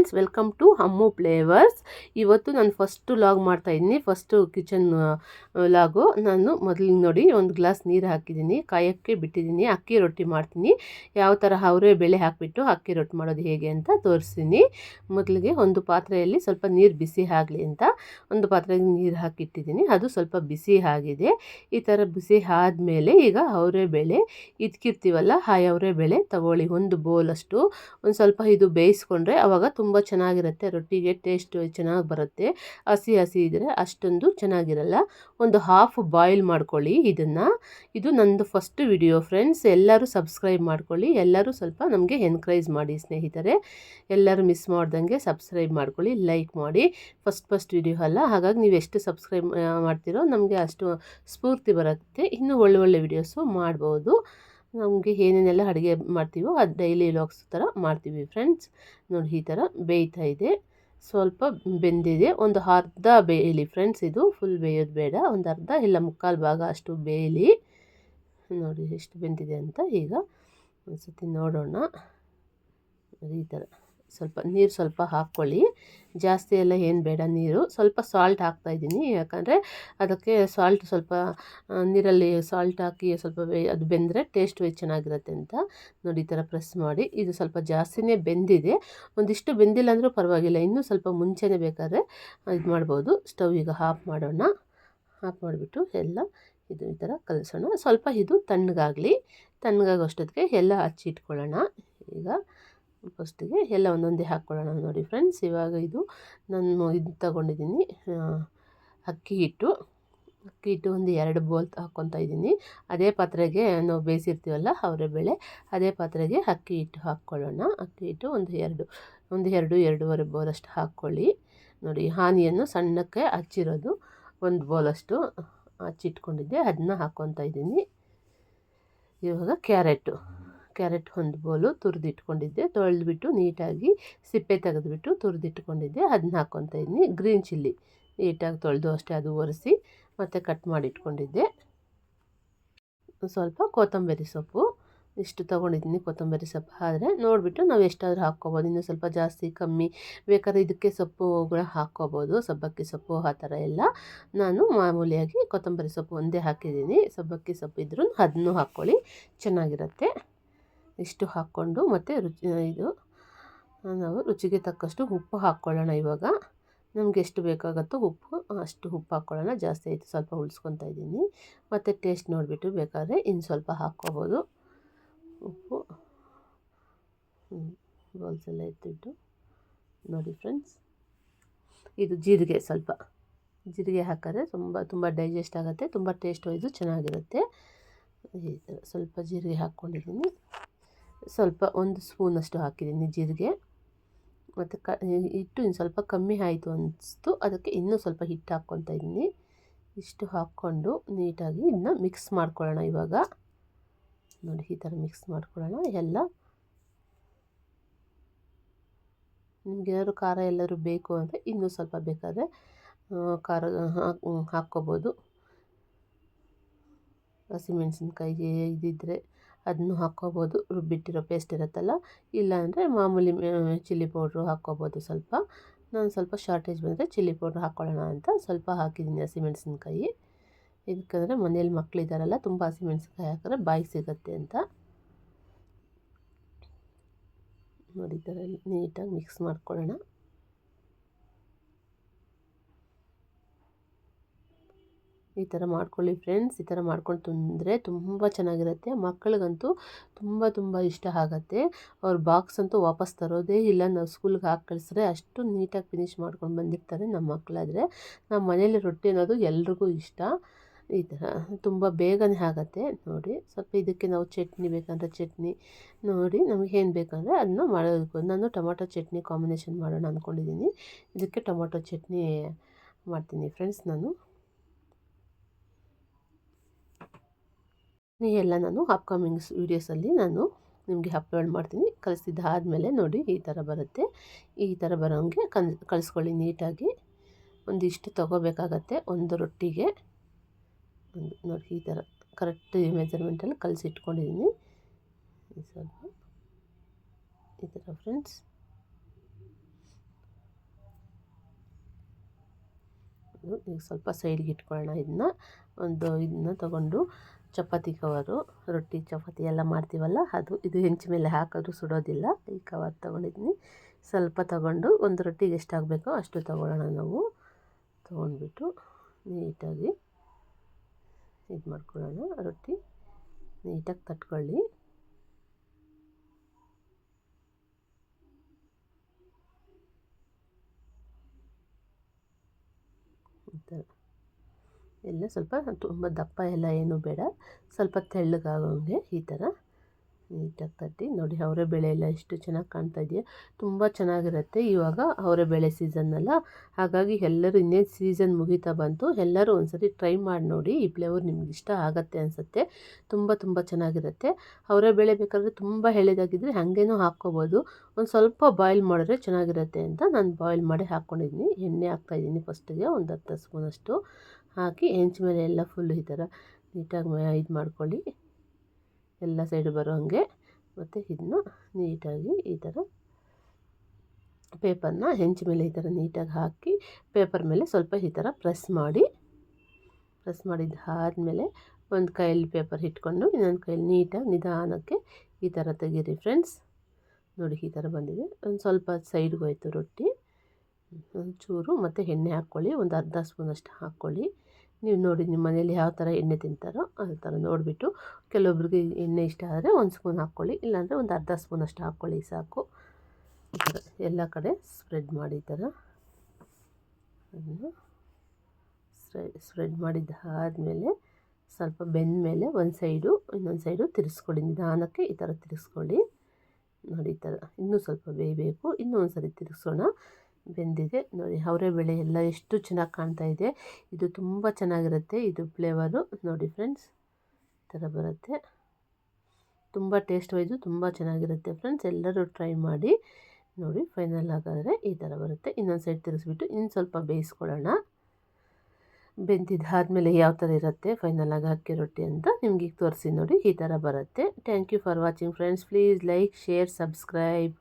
Friends welcome to Hammu flavours ಇವತ್ತು ನಾನು first log ಮಾಡ್ತಾಯಿದ್ದೀನಿ ಫಸ್ಟು ಕಿಚನ್ ಲಾಗು ನಾನು ಮೊದಲು ನೋಡಿ ಒಂದು ಗ್ಲಾಸ್ ನೀರು ಹಾಕಿದ್ದೀನಿ. ಕಾಯಕ್ಕೆ ಬಿಟ್ಟಿದ್ದೀನಿ. ಅಕ್ಕಿ ರೊಟ್ಟಿ ಮಾಡ್ತೀನಿ. ಯಾವ ಥರ ಅವರೇ ಬೆಳೆ ಹಾಕಿಬಿಟ್ಟು ಅಕ್ಕಿ ರೊಟ್ಟಿ ಮಾಡೋದು ಹೇಗೆ ಅಂತ ತೋರಿಸ್ತೀನಿ. ಮೊದಲಿಗೆ ಒಂದು ಪಾತ್ರೆಯಲ್ಲಿ ಸ್ವಲ್ಪ ನೀರು ಬಿಸಿ ಆಗಲಿ ಅಂತ ಒಂದು ಪಾತ್ರೆಗೆ ನೀರು ಹಾಕಿಟ್ಟಿದ್ದೀನಿ. ಅದು ಸ್ವಲ್ಪ ಬಿಸಿ ಆಗಿದೆ. ಈ ಥರ ಬಿಸಿ ಆದಮೇಲೆ ಈಗ ಅವರೇ ಬೆಳೆ ಇದ್ಕಿರ್ತೀವಲ್ಲ ಆ ಅವರೇ ಬೆಳೆ ತಗೊಳ್ಳಿ. ಒಂದು ಬೋಲಷ್ಟು ಒಂದು ಸ್ವಲ್ಪ ಇದು ಬೇಯಿಸ್ಕೊಂಡ್ರೆ ಅವಾಗ ತುಂಬ ಚೆನ್ನಾಗಿರುತ್ತೆ, ರೊಟ್ಟಿಗೆ ಟೇಸ್ಟ್ ಚೆನ್ನಾಗಿ ಬರುತ್ತೆ. ಹಸಿ ಹಸಿ ಇದ್ದರೆ ಅಷ್ಟೊಂದು ಚೆನ್ನಾಗಿರಲ್ಲ. ಒಂದು ಹಾಫ್ ಬಾಯ್ಲ್ ಮಾಡ್ಕೊಳ್ಳಿ ಇದನ್ನು. ಇದು ನಂದು ಫಸ್ಟ್ ವಿಡಿಯೋ ಫ್ರೆಂಡ್ಸ್ ಎಲ್ಲರೂ ಸಬ್ಸ್ಕ್ರೈಬ್ ಮಾಡ್ಕೊಳ್ಳಿ. ಎಲ್ಲರೂ ಸ್ವಲ್ಪ ನಮಗೆ ಎನ್ಕರೇಜ್ ಮಾಡಿ ಸ್ನೇಹಿತರೆ. ಎಲ್ಲರೂ ಮಿಸ್ ಮಾಡ್ದಂಗೆ ಸಬ್ಸ್ಕ್ರೈಬ್ ಮಾಡ್ಕೊಳ್ಳಿ ಲೈಕ್ ಮಾಡಿ. ಫಸ್ಟ್ ಫಸ್ಟ್ ವಿಡಿಯೋ ಅಲ್ಲ. ಹಾಗಾಗಿ ನೀವು ಎಷ್ಟು ಸಬ್ಸ್ಕ್ರೈಬ್ ಮಾಡ್ತೀರೋ ನಮಗೆ ಅಷ್ಟು ಸ್ಫೂರ್ತಿ ಬರುತ್ತೆ. ಇನ್ನೂ ಒಳ್ಳೊಳ್ಳೆ ಒಳ್ಳೆ ವಿಡಿಯೋಸು ಮಾಡ್ಬೋದು. ನಮಗೆ ಏನೇನೆಲ್ಲ ಅಡುಗೆ ಮಾಡ್ತೀವೋ ಅದು ಡೈಲಿ ವ್ಲಾಗ್ಸ್ ಥರ ಮಾಡ್ತೀವಿ ಫ್ರೆಂಡ್ಸ್ ನೋಡಿ ಈ ಥರ ಬೇಯ್ತಾ ಇದೆ. ಸ್ವಲ್ಪ ಬೆಂದಿದೆ. ಒಂದು ಅರ್ಧ ಬೇಯಲಿ ಫ್ರೆಂಡ್ಸ್ ಇದು. ಫುಲ್ ಬೇಯೋದು ಬೇಡ. ಒಂದು ಅರ್ಧ ಇಲ್ಲ ಮುಕ್ಕಾಲು ಭಾಗ ಅಷ್ಟು ಬೇಯಲಿ. ನೋಡಿ ಎಷ್ಟು ಬೆಂದಿದೆ ಅಂತ ಈಗ ಒಂದು ಸತಿ ನೋಡೋಣ. ಈ ಥರ ಸ್ವಲ್ಪ ನೀರು ಸ್ವಲ್ಪ ಹಾಕ್ಕೊಳ್ಳಿ. ಜಾಸ್ತಿ ಎಲ್ಲ ಏನು ಬೇಡ ನೀರು. ಸ್ವಲ್ಪ ಸಾಲ್ಟ್ ಹಾಕ್ತಾಯಿದ್ದೀನಿ ಯಾಕಂದರೆ ಅದಕ್ಕೆ ಸಾಲ್ಟ್ ಸ್ವಲ್ಪ ನೀರಲ್ಲಿ ಸಾಲ್ಟ್ ಹಾಕಿ ಸ್ವಲ್ಪ ಅದು ಬೆಂದರೆ ಟೇಸ್ಟ್ ಚೆನ್ನಾಗಿರುತ್ತೆ ಅಂತ ನೋಡಿ ಈ ಥರ ಪ್ರೆಸ್ ಮಾಡಿ. ಇದು ಸ್ವಲ್ಪ ಜಾಸ್ತಿನೇ ಬೆಂದಿದೆ. ಒಂದಿಷ್ಟು ಬೆಂದಿಲ್ಲ ಅಂದರೂ ಪರವಾಗಿಲ್ಲ. ಇನ್ನೂ ಸ್ವಲ್ಪ ಮುಂಚೆನೇ ಬೇಕಾದರೆ ಇದು ಮಾಡ್ಬೋದು. ಸ್ಟವ್ ಈಗ ಹಾಫ್ ಮಾಡೋಣ. ಹಾಫ್ ಮಾಡಿಬಿಟ್ಟು ಎಲ್ಲ ಇದು ಈ ಥರ ಕಲಿಸೋಣ. ಸ್ವಲ್ಪ ಇದು ತಣ್ಣಗಾಗಲಿ. ತಣ್ಣಗಾಗೋಷ್ಟೊತ್ತಿಗೆ ಎಲ್ಲ ಹಚ್ಚಿಟ್ಕೊಳ್ಳೋಣ ಈಗ ಫಸ್ಟಿಗೆ ಎಲ್ಲ ಒಂದೊಂದೇ ಹಾಕ್ಕೊಳ್ಳೋಣ ನೋಡಿ ಫ್ರೆಂಡ್ಸ್. ಇವಾಗ ಇದು ನಾನು ಇದು ತಗೊಂಡಿದ್ದೀನಿ ಅಕ್ಕಿ ಹಿಟ್ಟು. ಅಕ್ಕಿ ಹಿಟ್ಟು ಒಂದು ಎರಡು ಬೋಲ್ ಹಾಕ್ಕೊತಾ ಇದ್ದೀನಿ. ಅದೇ ಪಾತ್ರೆಗೆ ನಾವು ಬೇಯಿಸಿರ್ತೀವಲ್ಲ ಅವರೇ ಬೇಳೆ, ಅದೇ ಪಾತ್ರೆಗೆ ಅಕ್ಕಿ ಹಿಟ್ಟು ಹಾಕ್ಕೊಳ್ಳೋಣ. ಅಕ್ಕಿ ಹಿಟ್ಟು ಒಂದು ಎರಡು ಒಂದು ಎರಡು, ಎರಡೂವರೆ ಬೌಲಷ್ಟು ಹಾಕ್ಕೊಳ್ಳಿ. ನೋಡಿ, ಹಾನಿಯನ್ನು ಸಣ್ಣಕ್ಕೆ ಹಚ್ಚಿರೋದು ಒಂದು ಬೌಲಷ್ಟು ಹಚ್ಚಿಟ್ಕೊಂಡಿದ್ದೆ, ಅದನ್ನ ಹಾಕ್ಕೊತಾ ಇದ್ದೀನಿ. ಇವಾಗ ಕ್ಯಾರೆಟು. ಕ್ಯಾರೆಟ್ ಒಂದು ಬೋಲು ತುರಿದಿಟ್ಕೊಂಡಿದ್ದೆ. ತೊಳೆದ್ಬಿಟ್ಟು ನೀಟಾಗಿ ಸಿಪ್ಪೆ ತೆಗೆದುಬಿಟ್ಟು ತುರಿದಿಟ್ಕೊಂಡಿದ್ದೆ. ಅದನ್ನ ಹಾಕ್ಕೊತ ಇದ್ದೀನಿ ಗ್ರೀನ್ ಚಿಲ್ಲಿ ನೀಟಾಗಿ ತೊಳೆದು ಅಷ್ಟೇ ಅದು ಒರೆಸಿ ಮತ್ತು ಕಟ್ ಮಾಡಿಟ್ಕೊಂಡಿದ್ದೆ. ಸ್ವಲ್ಪ ಕೊತ್ತಂಬರಿ ಸೊಪ್ಪು ಇಷ್ಟು ತೊಗೊಂಡಿದ್ದೀನಿ ಕೊತ್ತಂಬರಿ ಸೊಪ್ಪು. ಆದರೆ ನೋಡಿಬಿಟ್ಟು ನಾವು ಎಷ್ಟಾದರೂ ಹಾಕ್ಕೊಬೋದು. ಇನ್ನೂ ಸ್ವಲ್ಪ ಜಾಸ್ತಿ ಕಮ್ಮಿ ಬೇಕಾದ್ರೆ ಇದಕ್ಕೆ ಸೊಪ್ಪುಗಳ ಹಾಕ್ಕೋಬೋದು. ಸಬ್ಬಕ್ಕಿ ಸೊಪ್ಪು ಆ ಥರ ಎಲ್ಲ. ನಾನು ಮಾಮೂಲಿಯಾಗಿ ಕೊತ್ತಂಬರಿ ಸೊಪ್ಪು ಒಂದೇ ಹಾಕಿದ್ದೀನಿ. ಸಬ್ಬಕ್ಕಿ ಸೊಪ್ಪು ಇದ್ರೂ ಅದನ್ನು ಹಾಕ್ಕೊಳ್ಳಿ. ಚೆನ್ನಾಗಿರುತ್ತೆ. ಇಷ್ಟು ಹಾಕ್ಕೊಂಡು ಮತ್ತು ರುಚಿ ಇದು ನಾವು ರುಚಿಗೆ ತಕ್ಕಷ್ಟು ಉಪ್ಪು ಹಾಕ್ಕೊಳ್ಳೋಣ ಇವಾಗ. ನಮ್ಗೆ ಎಷ್ಟು ಬೇಕಾಗುತ್ತೋ ಉಪ್ಪು, ಅಷ್ಟು ಉಪ್ಪು ಹಾಕ್ಕೊಳ್ಳೋಣ. ಜಾಸ್ತಿ ಆಯಿತು, ಸ್ವಲ್ಪ ಉಳಿಸ್ಕೊತಾ ಇದ್ದೀನಿ. ಮತ್ತು ಟೇಸ್ಟ್ ನೋಡಿಬಿಟ್ಟು ಬೇಕಾದರೆ ಇನ್ನು ಸ್ವಲ್ಪ ಹಾಕ್ಕೋಬೋದು. ಉಪ್ಪು ಬಾಲ್ಸ್ ಎಲ್ಲ ಎತ್ತಿಟ್ಟು, ನೋಡಿ ಫ್ರೆಂಡ್ಸ್. ಇದು ಜೀರಿಗೆ ಸ್ವಲ್ಪ. ಜೀರಿಗೆ ಹಾಕಿದ್ರೆ ತುಂಬ ತುಂಬ ಡೈಜೆಸ್ಟ್ ಆಗುತ್ತೆ, ತುಂಬ ಟೇಸ್ಟ್ ಇದು ಚೆನ್ನಾಗಿರುತ್ತೆ. ಸ್ವಲ್ಪ ಜೀರಿಗೆ ಹಾಕ್ಕೊಂಡಿದ್ದೀನಿ. ಸ್ವಲ್ಪ ಒಂದು ಸ್ಪೂನಷ್ಟು ಹಾಕಿದ್ದೀನಿ ಜೀರಿಗೆ. ಮತ್ತು ಕ ಹಿಟ್ಟು ಇನ್ನು ಸ್ವಲ್ಪ ಕಮ್ಮಿ ಆಯಿತು ಅನಿಸ್ತು. ಅದಕ್ಕೆ ಇನ್ನೂ ಸ್ವಲ್ಪ ಹಿಟ್ಟು ಹಾಕ್ಕೊತಾ ಇದ್ದೀನಿ. ಇಷ್ಟು ಹಾಕ್ಕೊಂಡು ನೀಟಾಗಿ ಇನ್ನು ಮಿಕ್ಸ್ ಮಾಡ್ಕೊಳ್ಳೋಣ ಇವಾಗ. ನೋಡಿ, ಈ ಥರ ಮಿಕ್ಸ್ ಮಾಡ್ಕೊಳ್ಳೋಣ. ಎಲ್ಲ ನಿಮಗೇನಾದ್ರು ಖಾರ ಎಲ್ಲರೂ ಬೇಕು ಅಂದರೆ ಇನ್ನೂ ಸ್ವಲ್ಪ ಬೇಕಾದರೆ ಖಾರ ಹಾಕ್ಕೋಬೋದು. ಹಸಿಮೆಣಸಿನ್ಕಾಯಿಗೆ ಇದಿದ್ದರೆ ಅದನ್ನು ಹಾಕ್ಕೋಬೋದು. ರುಬ್ಬಿಟ್ಟಿರೋ ಪೇಸ್ಟ್ ಇರುತ್ತಲ್ಲ? ಇಲ್ಲಾಂದರೆ ಮಾಮೂಲಿ ಚಿಲ್ಲಿ ಪೌಡ್ರು ಹಾಕ್ಕೋಬೋದು ಸ್ವಲ್ಪ. ನಾನು ಸ್ವಲ್ಪ ಶಾರ್ಟೇಜ್ ಬಂದರೆ ಚಿಲ್ಲಿ ಪೌಡ್ರ್ ಹಾಕ್ಕೊಳ್ಳೋಣ ಅಂತ ಸ್ವಲ್ಪ ಹಾಕಿದ್ದೀನಿ ಹಸಿಮೆಣ್ಸಿನ್ಕಾಯಿ. ಇದಕ್ಕಂದರೆ ಮನೆಯಲ್ಲಿ ಮಕ್ಕಳಿದ್ದಾರಲ್ಲ ತುಂಬ ಹಸಿಮೆಣ್ಸಿನ್ಕಾಯಿ ಹಾಕಿದ್ರೆ ಬಾಯಿಗೆ ಸಿಗುತ್ತೆ ಅಂತ. ನೋಡಿ ನೀಟಾಗಿ ಮಿಕ್ಸ್ ಮಾಡ್ಕೊಳ್ಳೋಣ. ಈ ಥರ ಮಾಡ್ಕೊಳ್ಳಿ ಫ್ರೆಂಡ್ಸ್, ಈ ಥರ ಮಾಡ್ಕೊಂಡು ತಿಂದರೆ ತುಂಬ ಚೆನ್ನಾಗಿರುತ್ತೆ. ಮಕ್ಕಳಿಗಂತೂ ತುಂಬ ತುಂಬ ಇಷ್ಟ ಆಗುತ್ತೆ. ಅವ್ರ ಬಾಕ್ಸ್ ಅಂತೂ ವಾಪಸ್ ತರೋದೇ ಇಲ್ಲ. ನಾವು ಸ್ಕೂಲ್ಗೆ ಹಾಕಿ ಕಳಿಸಿದ್ರೆ ಅಷ್ಟು ನೀಟಾಗಿ ಫಿನಿಶ್ ಮಾಡ್ಕೊಂಡು ಬಂದಿರ್ತಾರೆ ನಮ್ಮ ಮಕ್ಕಳಾದರೆ. ನಮ್ಮ ಮನೇಲಿ ರೊಟ್ಟಿ ಅನ್ನೋದು ಎಲ್ರಿಗೂ ಇಷ್ಟ. ಈ ಥರ ತುಂಬ ಬೇಗನೆ ಆಗುತ್ತೆ. ನೋಡಿ, ಸ್ವಲ್ಪ ಇದಕ್ಕೆ ನಾವು ಚಟ್ನಿ ಬೇಕಂದರೆ ಚಟ್ನಿ. ನೋಡಿ, ನಮಗೆ ಏನು ಬೇಕಂದರೆ ಅದನ್ನ ಮಾಡೋದಕ್ಕೆ. ನಾನು ಟೊಮೊಟೊ ಚಟ್ನಿ ಕಾಂಬಿನೇಷನ್ ಮಾಡೋಣ ಅಂದ್ಕೊಂಡಿದ್ದೀನಿ. ಇದಕ್ಕೆ ಟೊಮೊಟೊ ಚಟ್ನಿ ಮಾಡ್ತೀನಿ ಫ್ರೆಂಡ್ಸ್ ನಾನು. ಎಲ್ಲ ನಾನು ಅಪ್ಕಮಿಂಗ್ಸ್ ವೀಡಿಯೋಸಲ್ಲಿ ನಾನು ನಿಮಗೆ ಅಪ್ಲೋಡ್ ಮಾಡ್ತೀನಿ. ಕಲಿಸಿದ್ದಾದಮೇಲೆ ನೋಡಿ ಈ ಥರ ಬರುತ್ತೆ. ಈ ಥರ ಬರೋಂಗೆ ಕನ್ ಕಲಿಸ್ಕೊಳ್ಳಿ ನೀಟಾಗಿ. ಒಂದಿಷ್ಟು ತೊಗೋಬೇಕಾಗತ್ತೆ, ಒಂದು ರೊಟ್ಟಿಗೆ. ನೋಡಿ ಈ ಥರ ಕರೆಕ್ಟ್ ಮೆಜರ್ಮೆಂಟಲ್ಲಿ ಕಲಸಿಟ್ಕೊಂಡಿದ್ದೀನಿ ಸ್ವಲ್ಪ ಈ ಥರ ಫ್ರೆಂಡ್ಸ್ ಈಗ ಸ್ವಲ್ಪ ಸೈಡ್ಗೆ ಇಟ್ಕೊಳ್ಳೋಣ. ಇದನ್ನ ಒಂದು ಇದನ್ನ ತಗೊಂಡು ಚಪಾತಿ ಕವರು, ರೊಟ್ಟಿ, ಚಪಾತಿ ಎಲ್ಲ ಮಾಡ್ತೀವಲ್ಲ, ಅದು ಇದು ಹೆಂಚು ಮೇಲೆ ಹಾಕೋದು ಸುಡೋದಿಲ್ಲ. ಈ ಕವರ್ ತೊಗೊಂಡಿದ್ದೀನಿ ಸ್ವಲ್ಪ ತಗೊಂಡು ಒಂದು ರೊಟ್ಟಿಗೆ ಎಷ್ಟಾಗಬೇಕೋ ಅಷ್ಟು ತಗೊಳ್ಳೋಣ ನಾವು. ತೊಗೊಂಡ್ಬಿಟ್ಟು ನೀಟಾಗಿ ಇದು ಮಾಡ್ಕೊಳ್ಳೋಣ. ರೊಟ್ಟಿ ನೀಟಾಗಿ ತಟ್ಕೊಳ್ಳಿ. ಈ ಎಲ್ಲ ಸ್ವಲ್ಪ ತುಂಬ ದಪ್ಪ ಎಲ್ಲ ಏನೂ ಬೇಡ. ಸ್ವಲ್ಪ ತೆಳ್ಳಗಾಗೋಂಗೆ ಈ ಥರ ನೀಟಾಗಿ ತಟ್ಟಿ ನೋಡಿ ಅವರೆ ಬೆಳೆ ಎಲ್ಲ ಎಷ್ಟು ಚೆನ್ನಾಗಿ ಕಾಣ್ತಾ ಇದೆಯಾ. ತುಂಬ ಚೆನ್ನಾಗಿರುತ್ತೆ ಇವಾಗ ಅವರೆ ಬೆಳೆ ಸೀಸನ್ನಲ್ಲ ಹಾಗಾಗಿ ಎಲ್ಲರೂ ಇನ್ನೇನು ಸೀಸನ್ ಮುಗಿತಾ ಬಂತು, ಎಲ್ಲರೂ ಒಂದ್ಸರಿ ಟ್ರೈ ಮಾಡಿ ನೋಡಿ, ಈ ಫ್ಲೇವರ್ ನಿಮ್ಗೆ ಇಷ್ಟ ಆಗುತ್ತೆ ಅನಿಸುತ್ತೆ. ತುಂಬ ತುಂಬ ಚೆನ್ನಾಗಿರುತ್ತೆ. ಅವರೆ ಬೆಳೆ ಬೇಕಾದರೆ ತುಂಬ ಎಳೆದಾಗಿದ್ದರೆ ಹಾಗೇನೂ ಹಾಕ್ಕೋಬೋದು. ಒಂದು ಸ್ವಲ್ಪ ಬಾಯ್ಲ್ ಮಾಡಿದ್ರೆ ಚೆನ್ನಾಗಿರುತ್ತೆ ಅಂತ ನಾನು ಬಾಯ್ಲ್ ಮಾಡಿ ಹಾಕ್ಕೊಂಡಿದ್ದೀನಿ ಎಣ್ಣೆ ಹಾಕ್ತಾಯಿದ್ದೀನಿ ಫಸ್ಟಿಗೆ, ಒಂದು ಹತ್ತು ಸ್ಪೂನಷ್ಟು ಹಾಕಿ, ಹೆಂಚು ಮೇಲೆ ಎಲ್ಲ ಫುಲ್ ಈ ಥರ ನೀಟಾಗಿ ಇದು ಮಾಡ್ಕೊಳ್ಳಿ. ಎಲ್ಲ ಸೈಡು ಬರೋ ಹಾಗೆ. ಮತ್ತು ಇದನ್ನ ನೀಟಾಗಿ ಈ ಥರ ಪೇಪರ್ನ ಹೆಂಚು ಮೇಲೆ ಈ ಥರ ನೀಟಾಗಿ ಹಾಕಿ ಪೇಪರ್ ಮೇಲೆ ಸ್ವಲ್ಪ ಈ ಥರ ಪ್ರೆಸ್ ಮಾಡಿ ಪ್ರೆಸ್ ಮಾಡಿದ ಆದಮೇಲೆ ಒಂದು ಕೈಯಲ್ಲಿ ಪೇಪರ್ ಇಟ್ಕೊಂಡು ಇನ್ನೊಂದು ಕೈಯಲ್ಲಿ ನೀಟಾಗಿ ನಿಧಾನಕ್ಕೆ ಈ ಥರ ತೆಗೀರಿ ಫ್ರೆಂಡ್ಸ್ ನೋಡಿ ಈ ಥರ ಬಂದಿದೆ. ಒಂದು ಸ್ವಲ್ಪ ಸೈಡ್ಗೆ ಹೋಯ್ತು ರೊಟ್ಟಿ. ಒಂಚೂರು ಮತ್ತು ಎಣ್ಣೆ ಹಾಕ್ಕೊಳ್ಳಿ. ಒಂದು ಅರ್ಧ ಸ್ಪೂನಷ್ಟು ಹಾಕ್ಕೊಳ್ಳಿ. ನೀವು ನೋಡಿ ನಿಮ್ಮ ಮನೆಯಲ್ಲಿ ಯಾವ ಥರ ಎಣ್ಣೆ ತಿಂತಾರೋ ಆ ಥರ ನೋಡಿಬಿಟ್ಟು ಕೆಲವೊಬ್ರಿಗೆ ಎಣ್ಣೆ ಇಷ್ಟ ಆದರೆ ಒಂದು ಸ್ಪೂನ್ ಹಾಕ್ಕೊಳ್ಳಿ, ಇಲ್ಲಾಂದರೆ ಒಂದು ಅರ್ಧ ಸ್ಪೂನ್ ಅಷ್ಟು ಹಾಕ್ಕೊಳ್ಳಿ ಸಾಕು. ಎಲ್ಲ ಕಡೆ ಸ್ಪ್ರೆಡ್ ಮಾಡಿ ಈ ಥರ ಅದನ್ನು ಸ್ಪ್ರೆಡ್ ಮಾಡಿದ್ದಾದಮೇಲೆ ಸ್ವಲ್ಪ ಬೆಂದ ಮೇಲೆ ಒಂದು ಸೈಡು, ಇನ್ನೊಂದು ಸೈಡು ತಿರ್ಸ್ಕೊಳ್ಳಿ, ನಿಧಾನಕ್ಕೆ ಈ ಥರ ತಿರ್ಸ್ಕೊಳ್ಳಿ. ನೋಡಿ ಈ ಥರ ಇನ್ನೂ ಸ್ವಲ್ಪ ಬೇಯಬೇಕು ಇನ್ನೂ ಒಂದು ಸರಿ ತಿರ್ಗಿಸೋಣ ಬೆಂದಿದೆ. ನೋಡಿ ಅವರೆಬೇಳೆ ಎಲ್ಲ ಎಷ್ಟು ಚೆನ್ನಾಗಿ ಕಾಣ್ತಾ ಇದೆ. ಇದು ತುಂಬ ಚೆನ್ನಾಗಿರುತ್ತೆ, ಇದು ಫ್ಲೇವರು. ನೋಡಿ ಫ್ರೆಂಡ್ಸ್, ಈ ಥರ ಬರುತ್ತೆ. ತುಂಬ ಟೇಸ್ಟ್ ವೈಸು ತುಂಬ ಚೆನ್ನಾಗಿರುತ್ತೆ ಫ್ರೆಂಡ್ಸ್, ಎಲ್ಲರೂ ಟ್ರೈ ಮಾಡಿ. ನೋಡಿ, ಫೈನಲ್ ಆಗಾದರೆ ಈ ಥರ ಬರುತ್ತೆ. ಇನ್ನೊಂದು ಸೈಡ್ ತಿರುಗಿಸ್ಬಿಟ್ಟು ಇನ್ನು ಸ್ವಲ್ಪ ಬೇಯಿಸ್ಕೊಳ್ಳೋಣ. ಬೆಂದಿದ್ದಾದಮೇಲೆ ಯಾವ ಥರ ಇರುತ್ತೆ, ಫೈನಲ್ ಆಗಿ ಅಕ್ಕಿ ರೊಟ್ಟಿ ಅಂತ ನಿಮ್ಗೆ ಈಗ ತೋರಿಸಿ ನೋಡಿ, ಈ ಥರ ಬರುತ್ತೆ. Thank you for watching friends please like share subscribe